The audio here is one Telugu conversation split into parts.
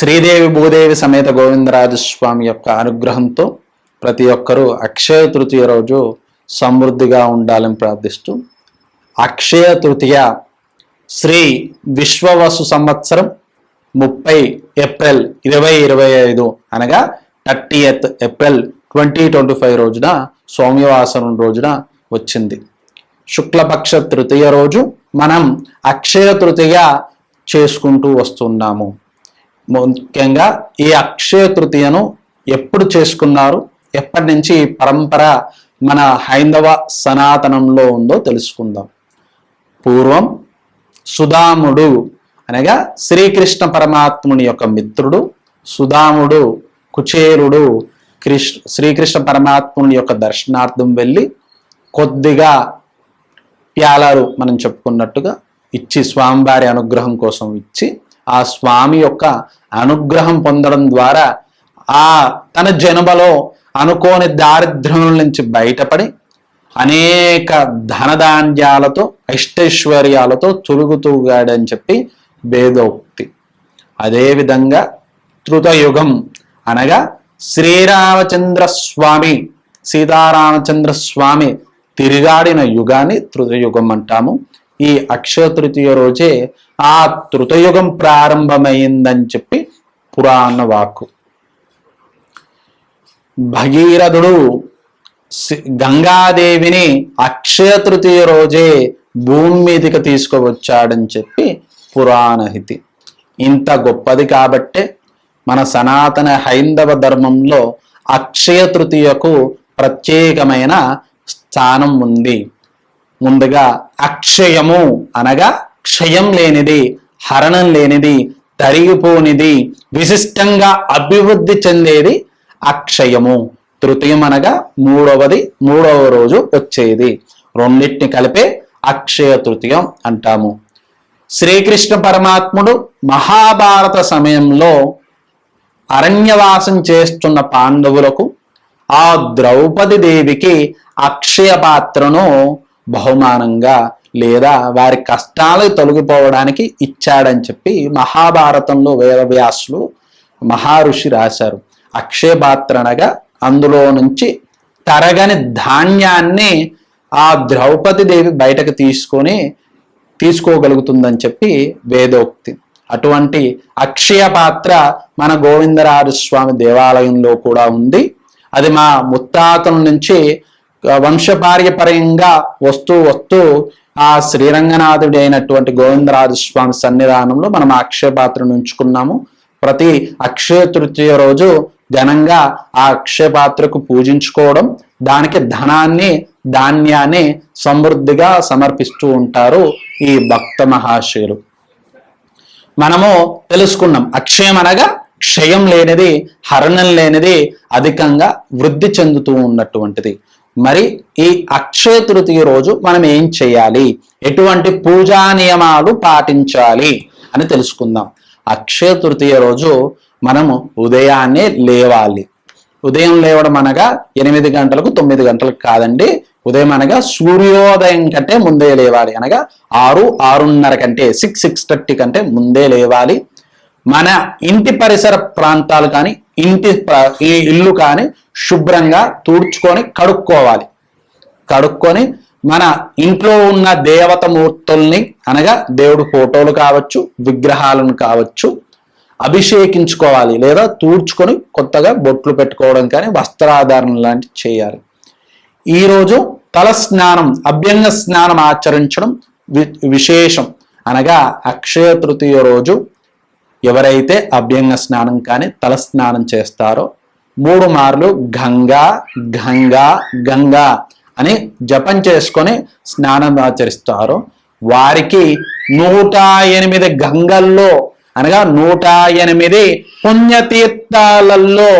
శ్రీదేవి భూదేవి సమేత గోవిందరాజస్వామి యొక్క అనుగ్రహంతో ప్రతి ఒక్కరూ అక్షయ తృతీయ రోజు సమృద్ధిగా ఉండాలని ప్రార్థిస్తూ అక్షయ తృతీయ శ్రీ విశ్వవసు సంవత్సరం ముప్పై ఏప్రిల్ ఇరవై ఇరవై ఐదు అనగా thirtieth April twenty twenty five రోజున సౌమ్యవాసనం రోజున వచ్చింది. శుక్లపక్ష తృతీయ రోజు మనం అక్షయ తృతీయ చేసుకుంటూ వస్తున్నాము. ముఖ్యంగా ఈ అక్షయ తృతీయను ఎప్పుడు చేసుకున్నారు? ఎప్పటి నుంచి ఈ పరంపర మన హైందవ సనాతనంలో ఉందో తెలుసుకుందాం. పూర్వం సుధాముడు అనగా శ్రీకృష్ణ పరమాత్ముని యొక్క మిత్రుడు సుధాముడు కుచేరుడు కృష్ణ శ్రీకృష్ణ పరమాత్ముని యొక్క దర్శనార్థం వెళ్ళి కొద్దిగా ప్యాలారు మనం చెప్పుకున్నట్టుగా ఇచ్చి స్వామివారి అనుగ్రహం కోసం ఇచ్చి ఆ స్వామి యొక్క అనుగ్రహం పొందడం ద్వారా ఆ తన జనబలో అనుకోని దారిద్ర్యం నుంచి బయటపడి అనేక ధనధాన్యాలతో అష్టైశ్వర్యాలతో తొలుగుతూగాడని చెప్పి భేదోక్తి అదేవిధంగా త్రుతయుగం అనగా శ్రీరామచంద్ర స్వామి సీతారామచంద్ర స్వామి తిరిగాడిన యుగాన్ని త్రుతయుగం అంటాము. ఈ అక్షయ తృతీయ రోజే ఆ తృతయుగం ప్రారంభమైందని చెప్పి పురాణ వాక్కు. భగీరథుడు సి- గంగాదేవిని అక్షయ తృతీయ రోజే భూమి మీదకి తీసుకువచ్చాడని చెప్పి పురాణహితి ఇంత గొప్పది కాబట్టే మన సనాతన హైందవ ధర్మంలో అక్షయ తృతీయకు ప్రత్యేకమైన స్థానం ఉంది. ముందుగా అక్షయము అనగా క్షయం లేనిది హరణం లేనిది తరిగిపోనిది విశిష్టంగా అభివృద్ధి చెందేది అక్షయము. తృతీయం అనగా మూడవది మూడవ రోజు వచ్చేది. రెండింటిని కలిపే అక్షయ తృతీయం అంటాము. శ్రీకృష్ణ పరమాత్ముడు మహాభారత సమయంలో అరణ్యవాసం చేస్తున్న పాండవులకు ఆ ద్రౌపది దేవికి అక్షయ పాత్రను బహుమానంగా లేదా వారి కష్టాలు తొలగిపోవడానికి ఇచ్చాడని చెప్పి మహాభారతంలో వేదవ్యాసులు మహర్షి రాశారు. అక్షయపాత్రనగా అనగా అందులో నుంచి తరగని ధాన్యాన్ని ఆ ద్రౌపది దేవి బయటకు తీసుకొని తీసుకోగలుగుతుందని చెప్పి వేదోక్తి. అటువంటి అక్షయ పాత్ర మన గోవిందరాజు స్వామి దేవాలయంలో కూడా ఉంది. అది మా ముత్తాతల నుంచి వంశపార్యపర్యంగా వస్తూ వస్తూ ఆ శ్రీరంగనాథుడి అయినటువంటి గోవిందరాజ స్వామి సన్నిధానంలో మనం అక్షయపాత్రను ఉంచుకున్నాము. ప్రతి అక్షయ తృతీయ రోజు ఘనంగా ఆ అక్షయపాత్రకు పూజించుకోవడం దానికి ధనాన్ని ధాన్యాన్ని సమృద్ధిగా సమర్పిస్తూ ఉంటారు ఈ భక్త మహాశయులు. మనము తెలుసుకున్నాం అక్షయం అనగా క్షయం లేనిది హరణం లేనిది అధికంగా వృద్ధి చెందుతూ ఉన్నటువంటిది. మరి ఈ అక్షయ తృతీయ రోజు మనం ఏం చేయాలి? ఎటువంటి పూజా నియమాలు పాటించాలి అని తెలుసుకుందాం. అక్షయ తృతీయ రోజు మనము ఉదయాన్నే లేవాలి. ఉదయం లేవడం అనగా ఎనిమిది గంటలకు తొమ్మిది గంటలకు కాదండి. ఉదయం అనగా సూర్యోదయం కంటే ముందే లేవాలి. అనగా ఆరు ఆరున్నర కంటే సిక్స్ సిక్స్ థర్టీ కంటే ముందే లేవాలి. మన ఇంటి పరిసర ప్రాంతాలు కానీ ఇంటి ఈ ఇల్లు కానీ శుభ్రంగా తుడుచుకొని కడుక్కోవాలి. కడుక్కొని మన ఇంట్లో ఉన్న దేవత మూర్తుల్ని అనగా దేవుడు ఫోటోలు కావచ్చు విగ్రహాలను కావచ్చు అభిషేకించుకోవాలి లేదా తూడ్చుకొని కొత్తగా బొట్లు పెట్టుకోవడం కానీ వస్త్రాధారణ లాంటివి చేయాలి. ఈరోజు తల స్నానం అభ్యంగ స్నానం ఆచరించడం వి- విశేషం. అనగా అక్షయ తృతీయ రోజు ఎవరైతే అభ్యంగ స్నానం కానీ తల స్నానం చేస్తారో మూడు మార్లు గంగా గంగా గంగా అని జపం చేసుకొని స్నానం ఆచరిస్తారో. వారికి నూట ఎనిమిది గంగల్లో అనగా నూట ఎనిమిది పుణ్యతీర్థాలలో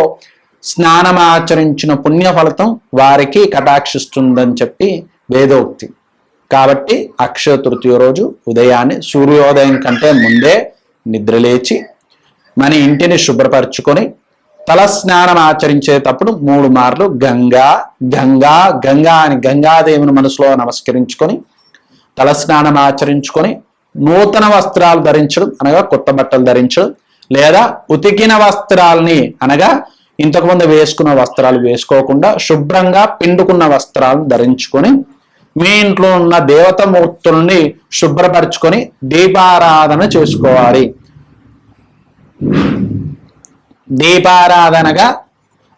స్నానం ఆచరించిన పుణ్య ఫలితం వారికి కటాక్షిస్తుందని చెప్పి వేదోక్తి. కాబట్టి అక్షయ తృతీయ రోజు ఉదయాన్నే సూర్యోదయం కంటే ముందే నిద్రలేచి మన ఇంటిని శుభ్రపరచుకొని తలస్నానం ఆచరించేటప్పుడు మూడు మార్లు గంగా గంగా గంగా అని గంగాదేవిని మనసులో నమస్కరించుకొని తలస్నానం ఆచరించుకొని నూతన వస్త్రాలు ధరించడం అనగా కొత్త బట్టలు ధరించడం లేదా ఉతికిన వస్త్రాలని అనగా ఇంతకుముందు వేసుకున్న వస్త్రాలు వేసుకోకుండా శుభ్రంగా పిండుకున్న వస్త్రాలను ధరించుకొని మీ ఇంట్లో ఉన్న దేవతమూర్తుల్ని శుభ్రపరచుకొని దీపారాధన చేసుకోవాలి. దీపారాధనగా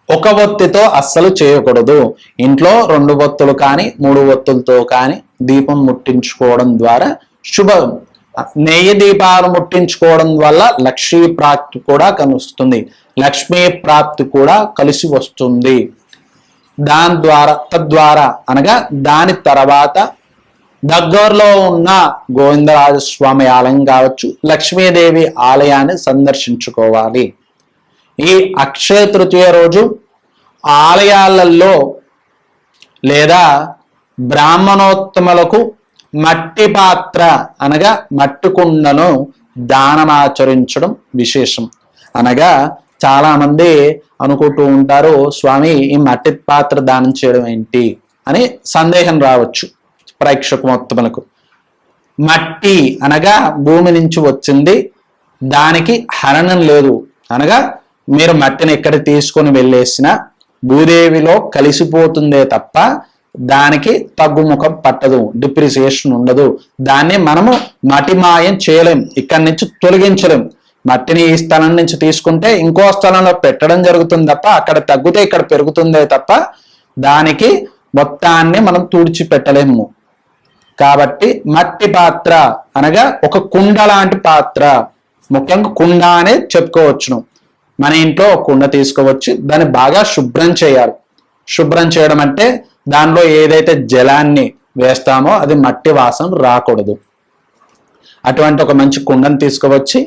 ఒక ఒత్తితో అస్సలు చేయకూడదు. ఇంట్లో రెండు ఒత్తులు కానీ మూడు ఒత్తులతో కానీ దీపం ముట్టించుకోవడం ద్వారా శుభం. నెయ్యి దీపాలు ముట్టించుకోవడం వల్ల లక్ష్మీ ప్రాప్తి కూడా కలుస్తుంది. లక్ష్మీ ప్రాప్తి కూడా కలిసి వస్తుంది. దాని ద్వారా తద్వారా అనగా దాని తర్వాత దగ్గరలో ఉన్న గోవిందరాజస్వామి ఆలయం కావచ్చు లక్ష్మీదేవి ఆలయాన్ని సందర్శించుకోవాలి. ఈ అక్షయ తృతీయ రోజు ఆలయాలలో లేదా బ్రాహ్మణోత్తములకు మట్టి పాత్ర అనగా మట్టి కుండను దానమాచరించడం విశేషం. అనగా చాలా మంది అనుకుంటూ ఉంటారు స్వామి ఈ మట్టి పాత్ర దానం చేయడం ఏంటి? అని సందేహం రావచ్చు ప్రేక్షకు మొత్తములకు. మట్టి అనగా భూమి నుంచి వచ్చింది దానికి హరణం లేదు. అనగా మీరు మట్టిని ఎక్కడ తీసుకొని వెళ్ళేసినా భూదేవిలో కలిసిపోతుందే తప్ప దానికి తగ్గుముఖం పట్టదు డిప్రిసియేషన్ ఉండదు. దాన్ని మనము మటిమాయం చేయలేం ఇక్కడి నుంచి తొలగించలేం. మట్టిని ఈ స్థలం నుంచి తీసుకుంటే ఇంకో స్థలంలో పెట్టడం జరుగుతుంది తప్ప అక్కడ తగ్గితే ఇక్కడ పెరుగుతుందే తప్ప దానికి మొత్తాన్ని మనం తుడిచి పెట్టలేము కాబట్టి మట్టి పాత్ర అనగా ఒక కుండ లాంటి పాత్ర. ముఖ్యంగా కుండ అనే చెప్పుకోవచ్చును. మన ఇంట్లో ఒక కుండ తీసుకోవచ్చు దాన్ని బాగా శుభ్రం చేయాలి. శుభ్రం చేయడం అంటే దానిలో ఏదైతే జలాన్ని వేస్తామో అది మట్టి వాసన రాకూడదు. అటువంటి ఒక మంచి కుండను తీసుకువచ్చి.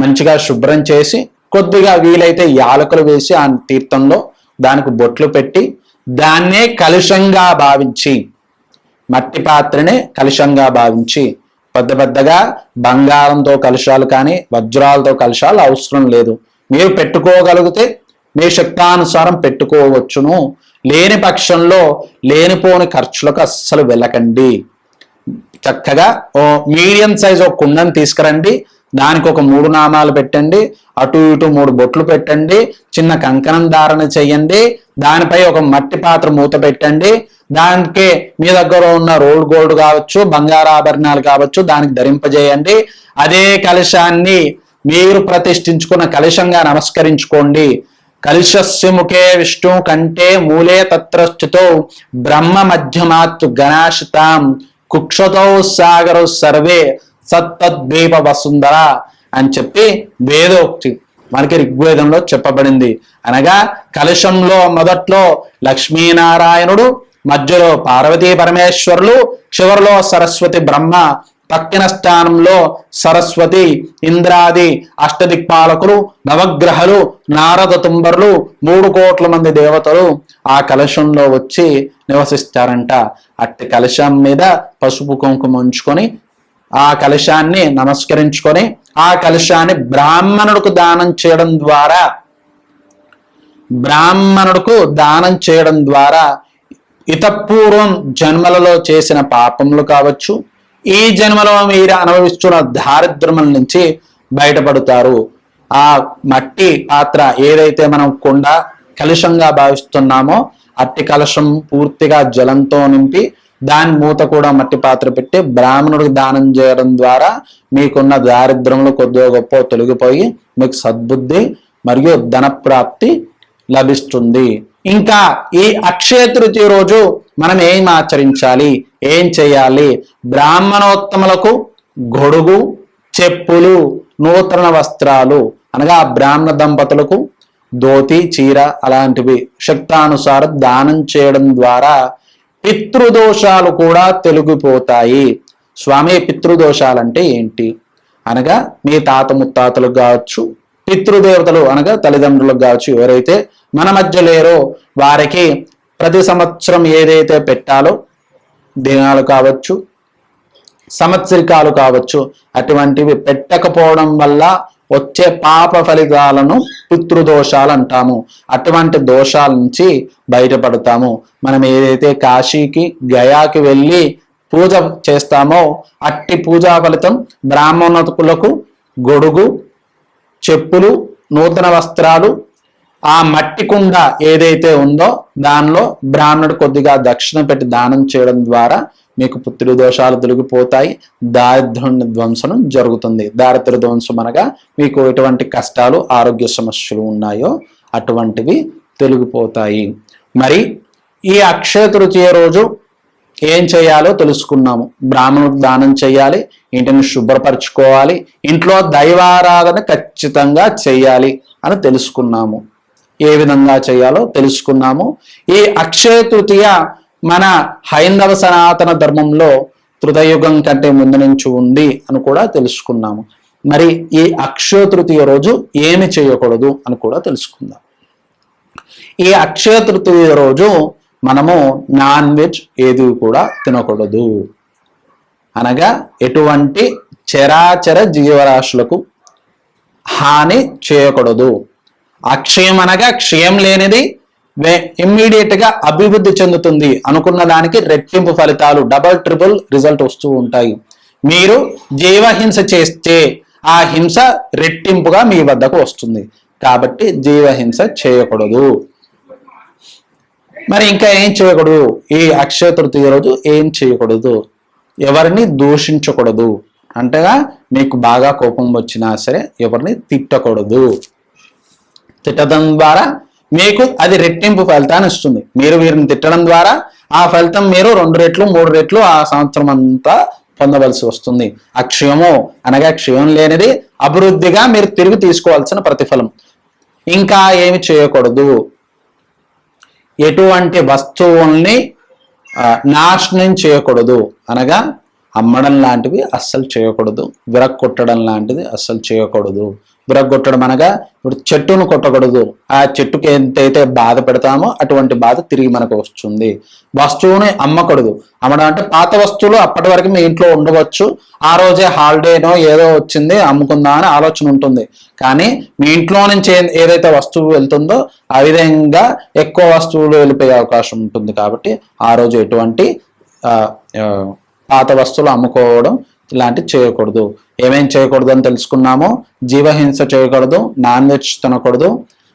మంచిగా శుభ్రం చేసి కొద్దిగా వీలైతే యాలకులు వేసి ఆ తీర్థంలో దానికి బొట్లు పెట్టి దాన్నే కలుషంగా భావించి మట్టి పాత్రనే కలుషంగా భావించి పెద్ద పెద్దగా బంగారంతో కలుషాలు కానీ వజ్రాలతో కలుషాలు అవసరం లేదు. మీరు పెట్టుకోగలిగితే మీ శక్తానుసారం పెట్టుకోవచ్చును. లేని పక్షంలో లేనిపోని ఖర్చులకు అస్సలు వెళ్ళకండి. చక్కగా ఓ మీడియం సైజ్ ఒక కుండను తీసుకురండి. దానికి ఒక మూడు నామాలు పెట్టండి అటు ఇటు మూడు బొట్లు పెట్టండి చిన్న కంకణం ధారణ చేయండి దానిపై ఒక మట్టి పాత్ర మూత పెట్టండి దానికి మీ దగ్గర ఉన్న రోల్డ్ గోల్డ్ కావచ్చు బంగారు ఆభరణాలు కావచ్చు దానికి ధరింపజేయండి. అదే కలశాన్ని మీరు ప్రతిష్ఠించుకున్న కలశంగా నమస్కరించుకోండి. కలిశస్య ముఖే విష్ణు కంటే మూలే తత్రస్థితో బ్రహ్మ మధ్యమాత్ గణాశితాం కుక్షతో సాగరు సర్వే సత్తద్వీప వసుంధర అని చెప్పి వేదోక్తి మనకి ఋగ్వేదంలో చెప్పబడింది. అనగా కలశంలో మొదట్లో లక్ష్మీనారాయణుడు మధ్యలో పార్వతీ పరమేశ్వరులు చివరిలో సరస్వతి బ్రహ్మ పక్కిన స్థానంలో సరస్వతి ఇంద్రాది అష్టదిక్పాలకులు నవగ్రహలు నారద తుంబరులు మూడు కోట్ల మంది దేవతలు ఆ కలశంలో వచ్చి నివసిస్తారంట. అట్టి కలశం మీద పసుపు కుంకుమ ఉంచుకొని ఆ కలశాన్ని నమస్కరించుకొని ఆ కలశాన్ని బ్రాహ్మణుడికి దానం చేయడం ద్వారా బ్రాహ్మణుడికు దానం చేయడం ద్వారా ఇతపూర్వం జన్మలలో చేసిన పాపములు కావచ్చు ఈ జన్మలో మీరు అనుభవిస్తున్న దారిద్ర్యముల నుంచి బయటపడతారు. ఆ మట్టి పాత్ర ఏదైతే మనం కుండ కలుషంగా భావిస్తున్నామో అట్టి కలశం పూర్తిగా జలంతో నింపి దాని మూత కూడా మట్టి పాత్ర పెట్టి బ్రాహ్మణుడికి దానం చేయడం ద్వారా మీకున్న దారిద్రంలో కొద్దిగా గొప్ప తొలగిపోయి మీకు సద్బుద్ధి మరియు ధనప్రాప్తి లభిస్తుంది. ఇంకా ఈ అక్షయ తృతీయ రోజు మనం ఏం ఆచరించాలి? ఏం చేయాలి? బ్రాహ్మణోత్తములకు గొడుగు చెప్పులు నూతన వస్త్రాలు అనగా బ్రాహ్మణ దంపతులకు ధోతి చీర అలాంటివి. శక్తానుసారం దానం చేయడం ద్వారా పితృదోషాలు కూడా తొలగిపోతాయి. స్వామి పితృదోషాలంటే ఏంటి? అనగా మీ తాత ముత్తాతలకు కావచ్చు పితృదేవతలు అనగా తల్లిదండ్రులకు కావచ్చు ఎవరైతే మన మధ్య లేరో వారికి ప్రతి సంవత్సరం ఏదైతే పెట్టాలో దినాలు కావచ్చు సంవత్సరికాలు కావచ్చు అటువంటివి పెట్టకపోవడం వల్ల వచ్చే పాప ఫలితాలను పితృదోషాలు అంటాము. అటువంటి దోషాల నుంచి బయటపడతాము. మనం ఏదైతే కాశీకి గయాకి వెళ్ళి పూజ చేస్తామో అట్టి పూజా ఫలితం బ్రాహ్మణకులకు గొడుగు చెప్పులు నూతన వస్త్రాలు ఆ మట్టి కుండ ఏదైతే ఉందో దానిలో బ్రాహ్మణుడు కొద్దిగా దక్షిణ పెట్టి దానం చేయడం ద్వారా మీకు పుత్రుడి దోషాలు తొలగిపోతాయి. దారిద్ర్యం ధ్వంసనం జరుగుతుంది. దారిద్ర ధ్వంసం అనగా మీకు ఎటువంటి కష్టాలు ఆరోగ్య సమస్యలు ఉన్నాయో అటువంటివి తొలగిపోతాయి. మరి ఈ అక్షయ తృతీయ రోజు ఏం చేయాలో తెలుసుకున్నాము. బ్రాహ్మణులకు దానం చేయాలి ఇంటిని శుభ్రపరచుకోవాలి ఇంట్లో దైవారాధన ఖచ్చితంగా చేయాలి అని తెలుసుకున్నాము. ఏ విధంగా చేయాలో తెలుసుకున్నాము. ఈ అక్షయ తృతీయ మన హైందవ సనాతన ధర్మంలో తృతయుగం కంటే ముందు నుంచి ఉంది అని కూడా తెలుసుకున్నాము. మరి ఈ అక్షయ తృతీయ రోజు ఏమి చేయకూడదు అని కూడా తెలుసుకుందాం. ఈ అక్షయ తృతీయ రోజు మనము నాన్ వెజ్ ఏది కూడా తినకూడదు. అనగా ఎటువంటి చరాచర జీవరాశులకు హాని చేయకూడదు. అక్షయం అనగా క్షయం లేనిది ఇమ్మీడియట్గా అభివృద్ధి చెందుతుంది అనుకున్న దానికి రెట్టింపు ఫలితాలు డబల్ ట్రిపుల్ రిజల్ట్ వస్తూ ఉంటాయి. మీరు జీవహింస చేస్తే ఆ హింస రెట్టింపుగా మీ వద్దకు వస్తుంది. కాబట్టి జీవహింస చేయకూడదు. మరి ఇంకా ఏం చేయకూడదు? ఈ అక్షయ తృతీయ రోజు ఏం చేయకూడదు? ఎవరిని దూషించకూడదు. అంటేగా మీకు బాగా కోపం వచ్చినా సరే ఎవరిని తిట్టకూడదు. తిట్టడం ద్వారా మీకు అది రెట్టింపు ఫలితాన్ని ఇస్తుంది. మీరు వీరిని తిట్టడం ద్వారా ఆ ఫలితం మీరు రెండు రెట్లు మూడు రెట్లు ఆ సంవత్సరం అంతా పొందవలసి వస్తుంది. అక్షయము అనగా క్షయం లేనిది అభివృద్ధిగా మీరు తిరిగి తీసుకోవాల్సిన ప్రతిఫలం. ఇంకా ఏమి చేయకూడదు. ఎటువంటి వస్తువుల్ని నాశనం చేయకూడదు. అనగా అమ్మడం లాంటివి అస్సలు చేయకూడదు. విరక్కొట్టడం లాంటిది అస్సలు చేయకూడదు. విరగొట్టడం అనగా ఇప్పుడు చెట్టును కొట్టకూడదు. ఆ చెట్టుకి ఎంతైతే బాధ పెడతామో అటువంటి బాధ తిరిగి మనకు వస్తుంది. వస్తువుని అమ్మకూడదు. అమ్మడం అంటే పాత వస్తువులు అప్పటి వరకు మీ ఇంట్లో ఉండవచ్చు. ఆ రోజే హాలిడేనో ఏదో వచ్చింది అమ్ముకుందా అని ఆలోచన ఉంటుంది. కానీ మీ ఇంట్లో నుంచి ఏదైతే వస్తువు వెళ్తుందో ఆ విధంగా ఎక్కువ వస్తువులు వెళ్ళిపోయే అవకాశం ఉంటుంది కాబట్టి ఆ రోజు ఎటువంటి పాత వస్తువులు అమ్ముకోవడం ఇలాంటివి చేయకూడదు. ఏమేం చేయకూడదు అని తెలుసుకున్నాము జీవహింస చేయకూడదు నాన్ వెజ్ తినకూడదు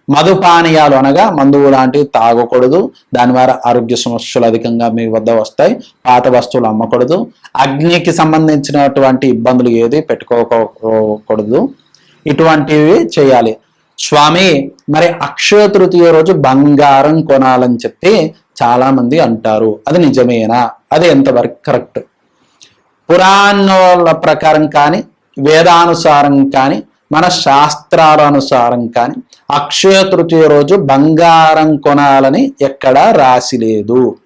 మధుపానీయాలు అనగా మందువు లాంటివి తాగకూడదు దాని ద్వారా ఆరోగ్య సమస్యలు అధికంగా మీ వద్ద వస్తాయి పాత వస్తువులు అమ్మకూడదు అగ్నికి సంబంధించినటువంటి ఇబ్బందులు ఏది పెట్టుకోకూడదు ఇటువంటివి చేయాలి. స్వామి మరి అక్షయ తృతీయ రోజు బంగారం కొనాలని చెప్పి చాలా మంది అంటారు. అది నిజమేనా? అది ఎంతవరకు కరెక్ట్? పురాణాల ప్రకారం కానీ వేదానుసారం కానీ మన శాస్త్రాల అనుసారం కానీ అక్షయ తృతీయ రోజు బంగారం కొనాలని ఎక్కడా రాసి లేదు.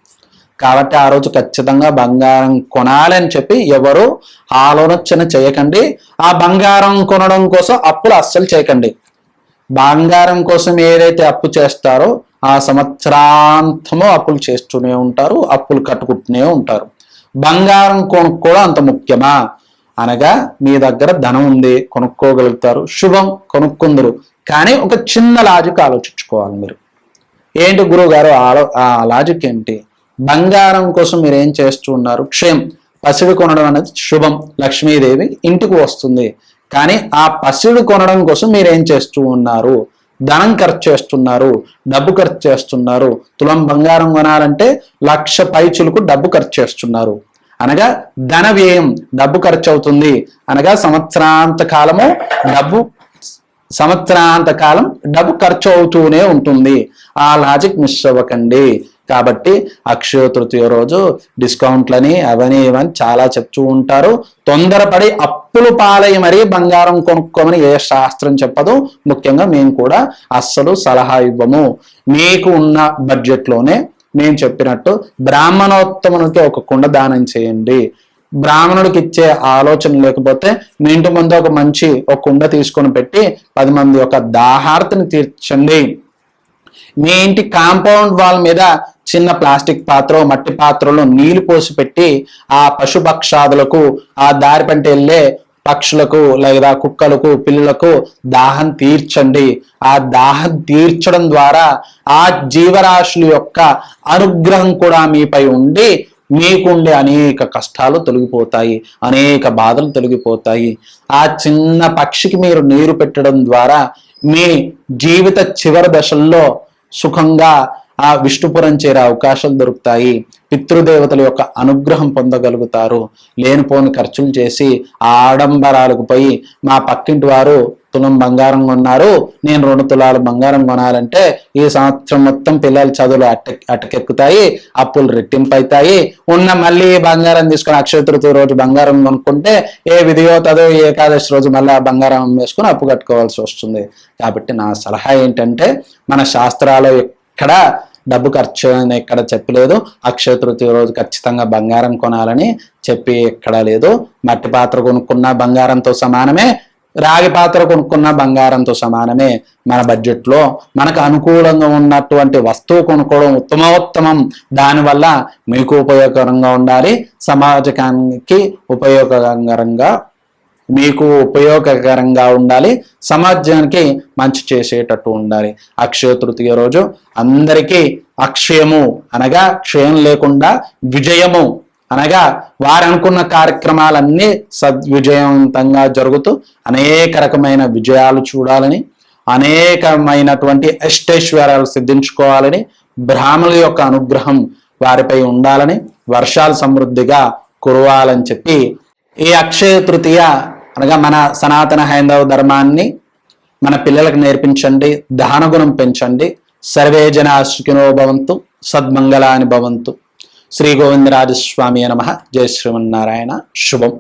కాబట్టి ఆ రోజు ఖచ్చితంగా బంగారం కొనాలని చెప్పి ఎవరు ఆలోచన చేయకండి. ఆ బంగారం కొనడం కోసం అప్పులు అస్సలు చేయకండి. బంగారం కోసం ఏదైతే అప్పు చేస్తారో ఆ సంవత్సరాంతము అప్పులు చేస్తూనే ఉంటారు అప్పులు కట్టుకుంటూనే ఉంటారు. బంగారం కొనుక్కోవడం అంత ముఖ్యమా? అనగా మీ దగ్గర ధనం ఉంది కొనుక్కోగలుగుతారు శుభం కొనుక్కుందరు. కానీ ఒక చిన్న లాజిక్ ఆలోచించుకోవాలి మీరు. ఏంటి గురువు గారు ఆలో ఆ లాజిక్ ఏంటి? బంగారం కోసం మీరు ఏం చేస్తూ ఉన్నారు? క్షయం పసిడి కొనడం అనేది శుభం. లక్ష్మీదేవి ఇంటికి వస్తుంది. కానీ ఆ పసిడి కొనడం కోసం మీరు ఏం చేస్తూ ఉన్నారు? ధనం ఖర్చు చేస్తున్నారు డబ్బు ఖర్చు చేస్తున్నారు. తులం బంగారం కొనాలంటే లక్ష పైచులకు డబ్బు ఖర్చు చేస్తున్నారు. అనగా ధన వ్యయం డబ్బు ఖర్చు అవుతుంది అనగా సంవత్సరాంత కాలము డబ్బు సంవత్సరాంత కాలం డబ్బు ఖర్చు అవుతూనే ఉంటుంది. ఆ లాజిక్ మిస్ అవ్వకండి. కాబట్టి అక్షయ తృతీయ రోజు డిస్కౌంట్లని అవని ఇవని చాలా చెప్తూ ఉంటారు. తొందరపడి అప్పులు పాలై మరీ బంగారం కొనుక్కోమని ఏ శాస్త్రం చెప్పదు. ముఖ్యంగా మేము కూడా అస్సలు సలహా ఇవ్వము. మీకు ఉన్న బడ్జెట్లోనే నేను చెప్పినట్టు బ్రాహ్మణోత్తమునికి ఒక కుండ దానం చేయండి. బ్రాహ్మణుడికి ఇచ్చే ఆలోచన లేకపోతే మీ ఇంటి ముందు ఒక మంచి ఒక కుండ తీసుకొని పెట్టి పది మంది యొక్క దాహార్తని తీర్చండి. మీ ఇంటి కాంపౌండ్ వాల్ మీద చిన్న ప్లాస్టిక్ పాత్ర మట్టి పాత్రలో నీళ్ళు పోసి పెట్టి ఆ పశుపక్షాదులకు ఆ దారి పంట వెళ్ళే పక్షులకు లేదా కుక్కలకు పిల్లలకు దాహం తీర్చండి. ఆ దాహం తీర్చడం ద్వారా ఆ జీవరాశుల యొక్క అనుగ్రహం కూడా మీపై ఉండి మీకుండే అనేక కష్టాలు తొలగిపోతాయి అనేక బాధలు తొలగిపోతాయి. ఆ చిన్న పక్షికి మీరు నీరు పెట్టడం ద్వారా మీ జీవిత చివరి దశల్లో సుఖంగా ఆ విష్ణుపురం చేరే అవకాశాలు దొరుకుతాయి. పితృదేవతల యొక్క అనుగ్రహం పొందగలుగుతారు. లేనిపోని ఖర్చులు చేసి ఆ ఆడంబరాలకు పోయి మా పక్కింటి వారు తులం బంగారం కొన్నారు. నేను రెండు తులాలు బంగారం కొనాలంటే ఈ సంవత్సరం మొత్తం పిల్లల చదువులు అట్ట అటకెక్కుతాయి. అప్పులు రెట్టింపు అవుతాయి ఉన్న మళ్ళీ బంగారం తీసుకుని అక్షయతృతి రోజు బంగారం కొనుక్కుంటే ఏ విధియో తదో ఏకాదశి రోజు మళ్ళీ ఆ బంగారం వేసుకుని అప్పు కట్టుకోవాల్సి వస్తుంది. కాబట్టి నా సలహా ఏంటంటే మన శాస్త్రాల ఎక్కడ డబ్బు ఖర్చు అని ఎక్కడ చెప్పలేదు అక్షయ తృతీయ రోజు ఖచ్చితంగా బంగారం కొనాలని చెప్పి ఎక్కడ లేదు. మట్టి పాత్ర కొనుక్కున్న బంగారంతో సమానమే. రాగి పాత్ర కొనుక్కున్న బంగారంతో సమానమే. మన బడ్జెట్లో మనకు అనుకూలంగా ఉన్నటువంటి వస్తువు కొనుక్కోవడం ఉత్తమోత్తమం. దానివల్ల మీకు ఉపయోగకరంగా ఉండాలి. సమాజానికి ఉపయోగకరంగా మీకు ఉపయోగకరంగా ఉండాలి. సమాజానికి మంచి చేసేటట్టు ఉండాలి. అక్షయ తృతీయ రోజు అందరికీ అక్షయము అనగా క్షయం లేకుండా విజయము అనగా వారు అనుకున్న కార్యక్రమాలన్నీ సద్విజయవంతంగా జరుగుతూ అనేక రకమైన విజయాలు చూడాలని అనేకమైనటువంటి అష్టైశ్వర్యాలు సిద్ధించుకోవాలని బ్రాహ్మణుల యొక్క అనుగ్రహం వారిపై ఉండాలని వర్షాలు సమృద్ధిగా కురవాలని చెప్పి ఈ అక్షయ తృతీయ అనగా మన సనాతన హైందవ ధర్మాన్ని మన పిల్లలకు నేర్పించండి దాన గుణం పెంచండి. సర్వే జన సుఖినో భవంతు సద్మంగళాని భవంతు. శ్రీ గోవిందరాజస్వామి నమ. జయ శ్రీమన్నారాయణ. శుభం.